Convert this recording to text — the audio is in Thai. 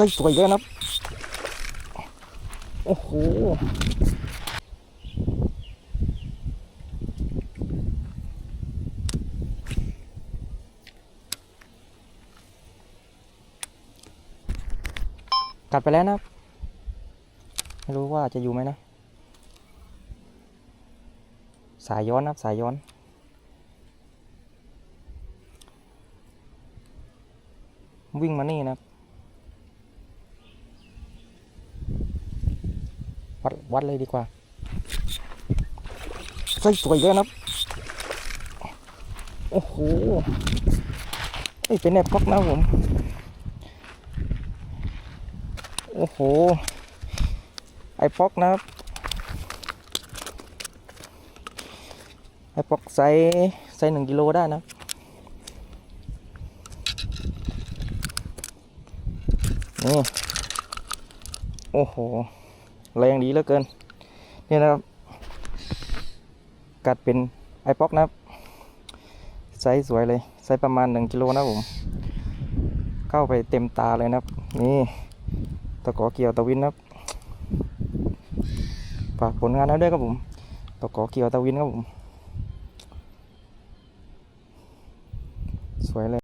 ส่สวยเลยนะครับโอ้โหกัดไปแล้วนะ ไม่รู้ว่าจะอยู่ไหมนะ สายย้อนนะครับสายย้อนวิ่งมานี่นะครับ วัดวัดเลยดีกว่าใส่สวยเลยนะครับโอ้โหเอ้ยเป็นแนบก๊อกนะผมโอ้โห ไอพ็อกนะครับ ไอพ็อกไซส์ไซส์หนึ่งกิโลได้นะนี่โอ้โห แรงดีเหลือเกิน นี่นะครับ กัดเป็นไอพ็อกนะครับไซส์สวยเลยไซส์ประมาณหนึ่งกิโลนะผม เข้าไปเต็มตาเลยนะครับ นี่ตะขอเกี่ยวตะวินนะครับฝากผลงานแล้วด้วยครับผมตะขอเกี่ยวตะวินครับผม สวยเลย